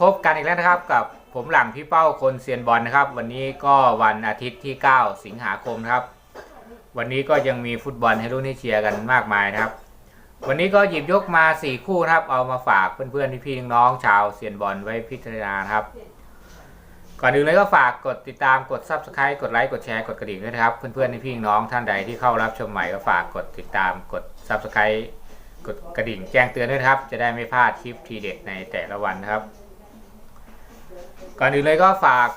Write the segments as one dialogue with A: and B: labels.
A: พบกันอีกแล้วนะครับกับผมหลังพี่เป้าคนเซียนบอลนะครับ วันนี้ก็วันอาทิตย์ที่ 9 สิงหาคมนะครับ วันนี้ก็ยังมีฟุตบอลให้รุ่นให้เชียร์กันมากมายนะครับ วันนี้ก็หยิบยกมา 4 คู่นะครับ เอามาฝากเพื่อนๆพี่ๆน้องๆชาวเซียนบอลไว้พิจารณาครับ ก่อนอื่นเลยก็ฝากกดติดตามกด subscribe กดไลค์กดแชร์กดกระดิ่งด้วยนะครับเพื่อนๆพี่ๆน้องท่านใดที่เข้ารับชมใหม่ก็ฝากกดติดตามกด subscribe กดกระดิ่งแจ้งเตือนด้วยครับ จะได้ไม่พลาดคลิปทีเด็ดในแต่ละวันนะครับ ก่อนอื่นเลยก็ฝาก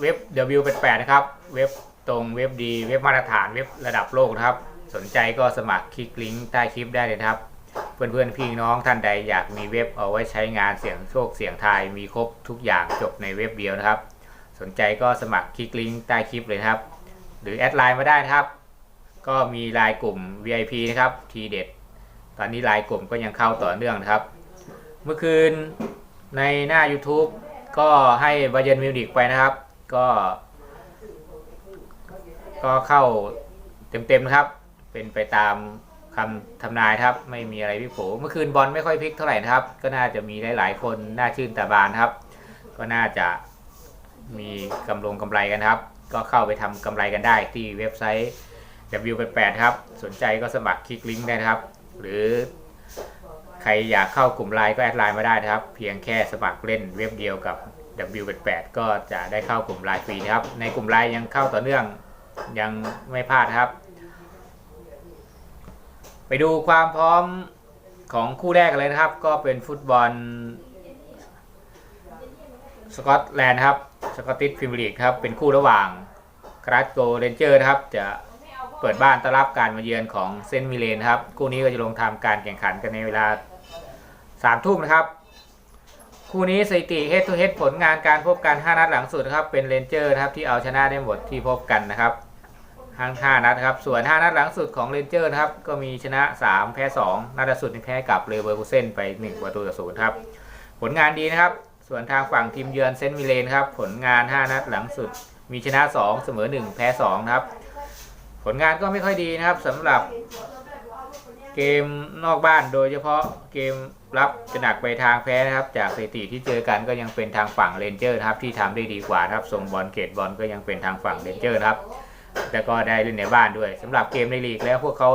A: เว็บ W88 นะครับ เว็บตรงเว็บดีเว็บมาตรฐานเว็บระดับโลกนะครับ สนใจก็สมัครคลิกลิงก์ใต้คลิปได้เลยครับ เพื่อนๆพี่น้องท่านใดอยากมีเว็บเอาไว้ใช้งานเสียงโชคเสียงทายมีครบทุกอย่างจบในเว็บเดียวนะครับ สนใจก็สมัครคลิกลิงก์ใต้คลิปเลยครับ หรือแอดไลน์มาได้นะครับ ก็มีไลน์กลุ่ม VIP นะครับทีเด็ดตอนนี้ไลน์กลุ่มก็ยังเข้าต่อเนื่องนะครับ เมื่อคืนในหน้า YouTube ก็ให้บาเยนมิวนิกไปนะครับ ก็ ก็เข้าเต็มๆนะครับ เป็นไปตามคำทำนายครับ ไม่มีอะไรพิกโผเมื่อคืนบอลไม่ค่อยพลิกเท่าไหร่นะครับ ก็น่าจะมีหลายๆคนน่าชื่นตาบานครับ ก็น่าจะมีกำลงกำไรกันครับ ก็เข้าไปทำกำไรกันได้ที่เว็บไซต์ W88 ครับ สนใจก็สมัครคลิกลิงก์ได้นะครับ หรือ รอยากเข้ากลุ่มไลน์ก็แอดไลน์มาได้นะครับ เพียงแค่สมัครเล่นเว็บเดียวกับ W88 ก็จะได้เข้ากลุ่มไลน์ฟรีนะครับ ในกลุ่มไลน์ยังเข้าต่อเนื่องยังไม่พลาดครับ ไปดูความพร้อมของคู่แรกกันเลยนะครับ ก็เป็นฟุตบอลสกอตแลนด์ครับสกอตติชพรีเมียร์ลีกครับ เป็นคู่ระหว่างคราสโกเรนเจอร์ครับ จะเปิดบ้านต้อนรับการมาเยือนของเซนต์มิเลนครับ คู่นี้ก็จะลงทำการแข่งขันกันในเวลา 3ทุ่มนะครับ คู่นี้สถิติ head to head ผลงานการพบกัน 5 นัดหลังสุดนะครับเป็นเรนเจอร์นะครับที่เอาชนะได้หมดที่พบกันนะครับทั้ง5นัดครับส่วน 5 นัดหลังสุดของเรนเจอร์นะครับก็มีชนะ 3 แพ้ 2 นัดล่าสุดนี่แพ้กับเลเวอร์คูเซนไป 1 ประตูต่อศูนย์ครับผลงานดีนะครับ ส่วนทางฝั่งทีมเยือนเซนต์มิเลนครับผลงาน 5 นัดหลังสุด มีชนะ 2 เสมอ 1 แพ้2ครับผลงานก็ไม่ค่อยดีนะครับสำหรับ เกมนอกบ้านโดยเฉพาะเกมรับจะหนักไปทางแพ้นะครับ จากสถิติที่เจอกันก็ยังเป็นทางฝั่งเรนเจอร์ครับที่ทำได้ดีกว่าครับส่งบอลเกตบอลก็ยังเป็นทางฝั่งเรนเจอร์ครับแต่ก็ได้เล่นในบ้านด้วยสำหรับเกมในลีกแล้วพวกเขา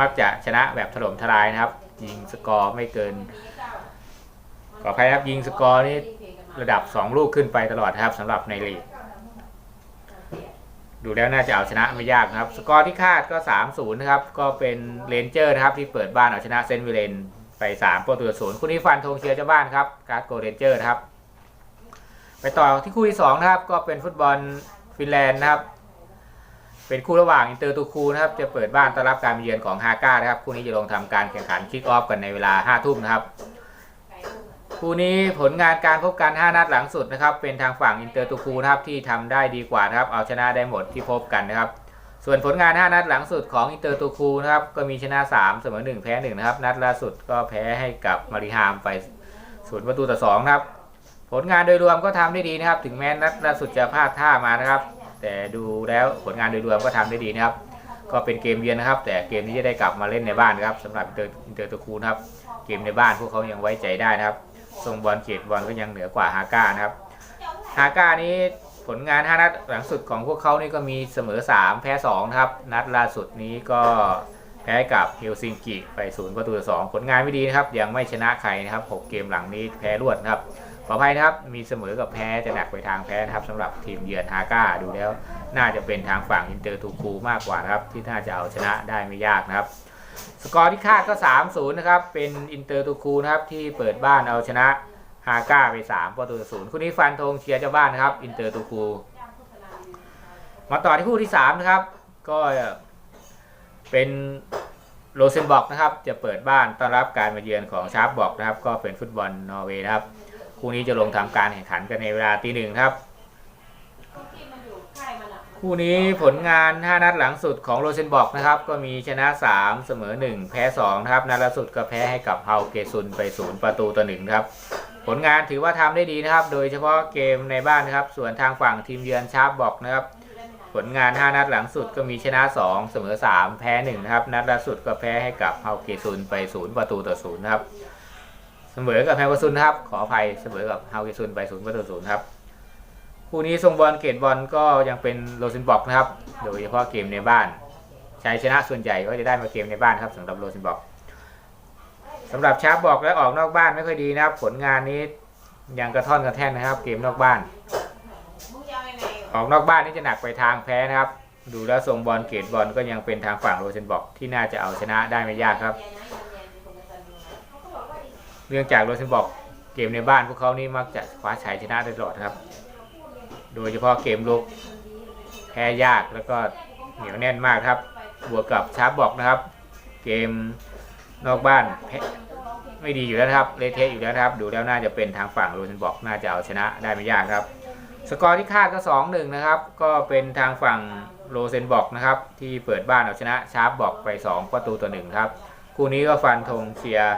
A: มักจะชนะแบบถล่มทลายนะครับ ยิงสกอร์ไม่เกินขออภัยครับยิงสกอร์นี่ระดับ 2 ลูกขึ้นไปตลอดครับสำหรับในลีก ดูแล้วน่าจะเอาชนะไม่ยากนะครับ สกอร์ที่คาดก็ 3-0 นะครับ ก็เป็นเรนเจอร์นะครับ ที่เปิดบ้านเอาชนะเซนต์วิเลนไป3ประตูต่อศูนย์คู่นี้ฟันธงเชียร์เจ้าบ้านครับ การ์ดโกเรนเจอร์นะครับ ไปต่อที่คู่ที่2นะครับ ก็เป็นฟุตบอลฟินแลนด์นะครับ เป็นคู่ระหว่างอินเตอร์ตูคูนะครับ จะเปิดบ้านต้อนรับการเยือนของฮาก้านะครับ คู่นี้จะลงทำการแข่งขันคิกออฟกันในเวลา5ทุ่มนะครับ คู่นี้ผลงานการพบกัน 5 นัดหลังสุดนะครับ เป็นทางฝั่งอินเตอร์ตูคูนะครับที่ทำได้ดีกว่านะครับ เอาชนะได้หมดที่พบกันนะครับ ส่วนผลงาน 5 นัดหลังสุดของอินเตอร์ตูคูนะครับ ก็มีชนะ 3 เสมอ 1 แพ้ 1 นะครับ นัดล่าสุดก็แพ้ให้กับมาริฮามไปศูนย์ประตูต่อ2ครับ ผลงานโดยรวมก็ทำได้ดีนะครับ ถึงแม้นัดล่าสุดจะพลาดท่ามานะครับ แต่ดูแล้วผลงานโดยรวมก็ทำได้ดีนะครับ ก็เป็นเกมเยือนนะครับ แต่เกมนี้จะได้กลับมาเล่นในบ้านนะครับสำหรับอินเตอร์อินเตอร์ตูคูนะครับ เกมในบ้านพวกเขายังไว้ใจได้นะครับ ทรงบอลเกตบอลก็ยังเหนือกว่าฮาก้านะครับฮาก้านี้ผลงาน 5 นัดหลังสุดของพวกเขานี่ก็มีเสมอ 3 แพ้ 2 นะครับ นัดล่าสุดนี้ก็แพ้กับเฮลซิงกิไป0ประตูต่อ2ผลงานไม่ดีนะครับ ยังไม่ชนะใครนะครับ 6 เกมหลังนี้แพ้รวดนะครับขออภัยนะครับ มีเสมอกับแพ้จะหนักไปทางแพ้นะครับสำหรับทีมเยือนฮาก้าดูแล้ว น่าจะเป็นทางฝั่งอินเตอร์ทูคูมากกว่านะครับ ที่น่าจะเอาชนะได้ไม่ยากนะครับ สกอร์ที่คาดก็ 3-0 นะครับ เป็นอินเตอร์ทูคูนะครับ ที่เปิดบ้านเอาชนะฮาก้าไป3ประตูศูนย์คู่นี้ฟันธงเชียร์เจ้าบ้านนะครับ อินเตอร์ทูคู มาต่อที่คู่ที่ 3 นะครับ ก็เป็นโรเซนบอกนะครับ จะเปิดบ้านต้อนรับการมาเยือนของชาร์ปบอกนะครับ ก็เป็นฟุตบอลนอร์เวย์นะครับ คู่นี้จะลงทำการแข่งขันกันในเวลาตีหนึ่งครับ คู่นี้ผลงาน 5 นัดหลังสุดของโรเซนบอกนะครับ ก็มีชนะ 3 เสมอ 1 แพ้ 2 นะครับ นัดล่าสุดก็แพ้ให้กับเฮาเกซุนไป 0 ประตูต่อ1ครับ ผลงานถือว่าทำได้ดีนะครับ โดยเฉพาะเกมในบ้านนะครับ ส่วนทางฝั่งทีมเยือนชาร์ปบอกนะครับ ผลงาน 5 นัดหลังสุดก็มีชนะ 2 เสมอ 3 แพ้ 1 นะครับ นัดล่าสุดก็แพ้ให้กับเฮาเกซุนไป 0 ประตูต่อ0นะครับ เสมอกับแฮวซุนนะครับ ขออภัย เสมอกับเฮาเกซุนไปศูนย์ประตูศูนย์ครับ คู่นี้ทรงบอลเกตบอลก็ยังเป็นโรซินบอกนะครับ โดยเฉพาะเกมในบ้านชัยชนะส่วนใหญ่ก็จะได้มาเกมในบ้านครับสำหรับโรซินบอกสำหรับชาร์ปบอกและออกนอกบ้านไม่ค่อยดีนะครับ ผลงานนี้ยังกระท่อนกระแท่นนะครับ เกมนอกบ้าน ออกนอกบ้านนี่จะหนักไปทางแพ้นะครับ ดูแล้วทรงบอลเกตบอลก็ยังเป็นทางฝั่งโรเซนบอกที่น่าจะเอาชนะได้ไม่ยากครับ เนื่องจากโรเซนบอกเกมในบ้านพวกเขานี่มักจะคว้าชัยชนะได้ตลอดครับ โดยเฉพาะเกมลุกแพ้ยากแล้วก็เหนียวแน่นมากครับ บวกกับชาร์ปบอกนะครับ เกมนอกบ้านแพ้ไม่ดีอยู่แล้วครับเลเทะอยู่แล้วครับ ดูแล้วน่าจะเป็นทางฝั่งโรเซนบอกน่าจะเอาชนะได้ไม่ยากครับ สกอร์ที่คาดก็ 2 1 นะครับ ก็เป็นทางฝั่งโรเซนบอกนะครับ ที่เปิดบ้านเอาชนะชาร์ปบอกไป 2 ประตูต่อหนึ่งครับ คู่นี้ก็ฟันธงเชียร์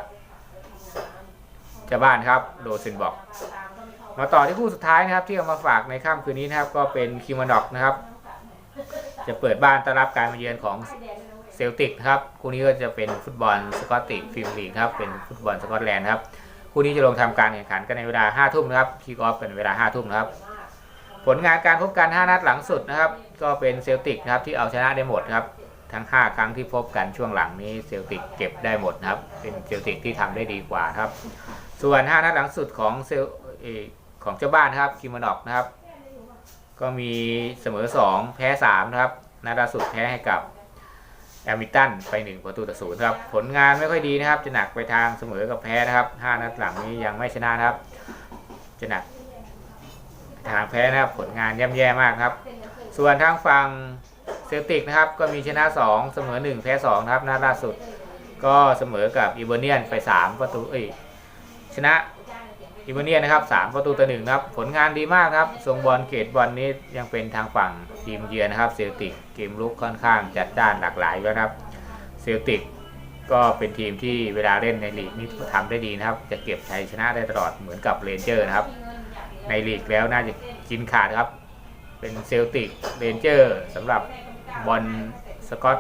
A: เจ้าบ้านครับโรเซนบอก มาต่อที่คู่สุดท้ายนะครับ ที่เอามาฝากในค่ำคืนนี้นะครับก็เป็นคิมานอกนะครับ จะเปิดบ้านต้อนรับการมาเยือนของเซลติกนะครับคู่นี้ก็จะเป็นฟุตบอลสกอตติกฟิล์มลีกครับเป็นฟุตบอลสกอตแลนด์ครับคู่นี้จะลงทำการแข่งขันกันในเวลา5ทุ่มนะครับคิกออฟกันเวลา5ทุ่มนะครับผลงานการพบกัน 5 นัดหลังสุดนะครับ ก็เป็นเซลติกนะครับที่เอาชนะได้หมดครับทั้ง 5 ครั้งที่พบกันช่วงหลังนี้เซลติกเก็บได้หมดนะครับ เป็นเซลติกที่ทำได้ดีกว่าครับ ส่วน 5 นัดหลังสุดของเซล ของเจ้าบ้านนะครับคิมานอกนะครับ ก็มีเสมอ 2 แพ้ 3 นะครับนัดล่าสุดแพ้ให้กับแอมิตันไป 1 ประตูต่อศูนย์ครับ ผลงานไม่ค่อยดีนะครับ จะหนักไปทางเสมอกับแพ้นะครับ 5 นัดหลังนี้ยังไม่ชนะนะครับ จะหนักทางแพ้นะครับ ผลงานย่ำแย่มากครับ ส่วนทางฝั่งเซลติกนะครับ ก็มีชนะ 2 เสมอ 1 แพ้2นะครับนัดล่าสุด ก็เสมอกับอีเบเนียนไป 3 ประตูเอ้ยชนะ อีเบเนียนะครับ3ประตูต่อหนึ่งครับผลงานดีมากครับทรงบอลเกตบอลนี้ยังเป็นทางฝั่งทีมเยือนนะครับเซลติกเกมลุกค่อนข้างจัดจ้านหลากหลายแล้วนะครับเซลติกก็เป็นทีมที่เวลาเล่นในลีกนี้ทำได้ดีนะครับ จะเก็บชัยชนะได้ตลอดเหมือนกับเรนเจอร์นะครับ ในลีกแล้วน่าจะกินขาดครับ เป็นเซลติกเรนเจอร์สำหรับบอลสกอต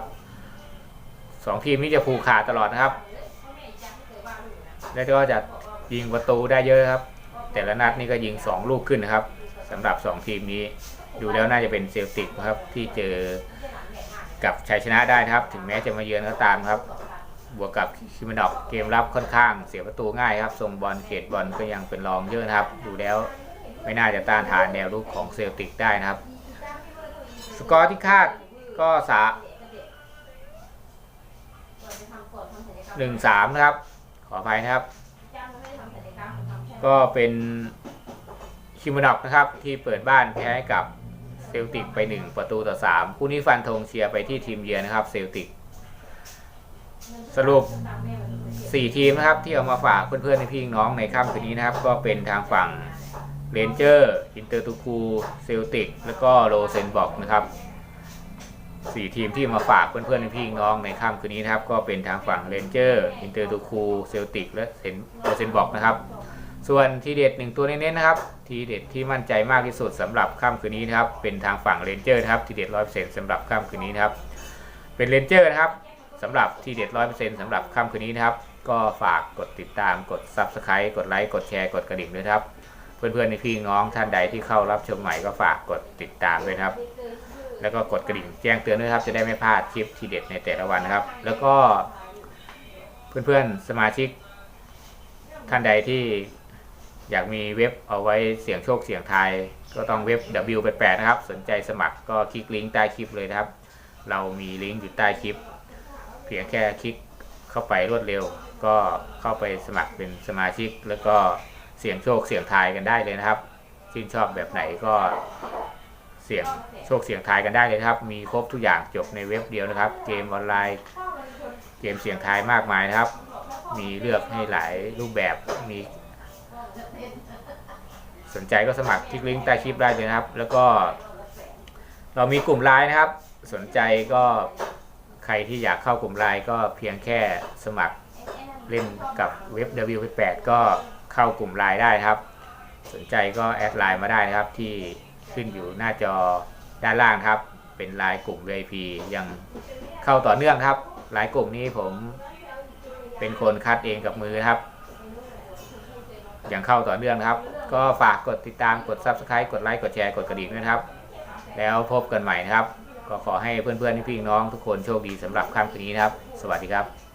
A: สองทีมนี้จะผูกขาดตลอดนะครับ แล้วก็จะ ยิงประตูได้เยอะครับ แต่ละนัดนี่ก็ยิง 2 ลูกขึ้นนะครับสำหรับ 2 ทีมนี้ ดูแล้วน่าจะเป็นเซลติกครับที่เจอกับชัยชนะได้นะครับ ถึงแม้จะมาเยือนก็ตามครับ บวกกับคิมนอกเกมรับค่อนข้างเสียประตูง่ายครับทรงบอลเขตบอลก็ยังเป็นรองเยอะนะครับ ดูแล้วไม่น่าจะต้านทานแนวรุกของเซลติกได้นะครับ สกอร์ที่คาดก็สาหนึ่งสามนะครับ ขออภัยนะครับ ก็เป็นคิมานอกนะครับที่เปิดบ้านแพ้กับเซลติกไป 1 ประตูต่อ 3 คู่นี้ฟันธงเชียร์ไปที่ทีมเยือนนะครับเซลติก สรุป 4 ทีมนะครับที่เอามาฝากเพื่อนๆในพี่น้องในค่ำคืนนี้นะครับ ก็เป็นทางฝั่งเรนเจอร์อินเตอร์ตูคูเซลติก แล้วก็โรเซนบอกนะครับ 4 ทีมที่มาฝากเพื่อนๆในพี่น้องในค่ำคืนนี้นะครับ ก็เป็นทางฝั่งเรนเจอร์อินเตอร์ตูคูเซลติกและเซนโรเซนบอกนะครับ ส่วนทีเด็ดหนึ่งตัวเน้นๆนะครับ ทีเด็ดที่มั่นใจมากที่สุดสำหรับค่ำคืนนี้นะครับ เป็นทางฝั่งเรนเจอร์นะครับ ทีเด็ดร้อยเปอร์เซ็นต์สำหรับค่ำคืนนี้นะครับ เป็นเรนเจอร์นะครับสำหรับทีเด็ดร้อยเปอร์เซ็นต์สำหรับค่ำคืนนี้นะครับ ก็ฝากกดติดตาม กด Subscribe กดไลค์ กดแชร์ กดกระดิ่งด้วยครับ เพื่อนๆในพี่น้องท่านใดที่เข้ารับชมใหม่ก็ฝากกดติดตามด้วยครับ แล้วก็กดกระดิ่งแจ้งเตือนด้วยครับ จะได้ไม่พลาดคลิปทีเด็ดในแต่ละวันนะครับ แล้วก็เพื่อนๆสมาชิกท่านใดที่ อยากมีเว็บเอาไว้เสี่ยงโชคเสี่ยงทายก็ต้องเว็บ W88 นะครับ สนใจสมัครก็คลิกลิงก์ใต้คลิปเลยนะครับ เรามีลิงก์อยู่ใต้คลิป เพียงแค่คลิกเข้าไปรวดเร็ว ก็เข้าไปสมัครเป็นสมาชิก แล้วก็เสี่ยงโชคเสี่ยงทายกันได้เลยนะครับชื่นชอบแบบไหนก็เสี่ยงโชคเสี่ยงทายกันได้เลยครับ มีครบทุกอย่างจบในเว็บเดียวนะครับ เกมออนไลน์ เกมเสี่ยงทายมากมายนะครับ มีเลือกให้หลายรูปแบบมี สนใจก็สมัครคลิกลิงก์ใต้คลิปได้เลยนะครับ แล้วก็ เรามีกลุ่มไลน์นะครับ สนใจก็ใครที่อยากเข้ากลุ่มไลน์ก็เพียงแค่สมัครเล่นกับเว็บ W8 ก็เข้ากลุ่มไลน์ได้ครับ สนใจก็แอดไลน์มาได้นะครับที่ขึ้นอยู่หน้าจอด้านล่างครับ เป็นไลน์กลุ่ม VIP ยังเข้าต่อเนื่องครับไลน์กลุ่มนี้ผมเป็นคนคัดเองกับมือครับ ยังเข้าต่อเนื่องครับ ก็ฝากกดติดตามกด subscribe กดไลค์กดแชร์กดกระดิ่งด้วยนะครับ แล้วพบกันใหม่นะครับ ก็ขอให้เพื่อนๆพี่ๆน้องทุกคนโชคดีสำหรับค่ำคืนนี้นะครับ สวัสดีครับ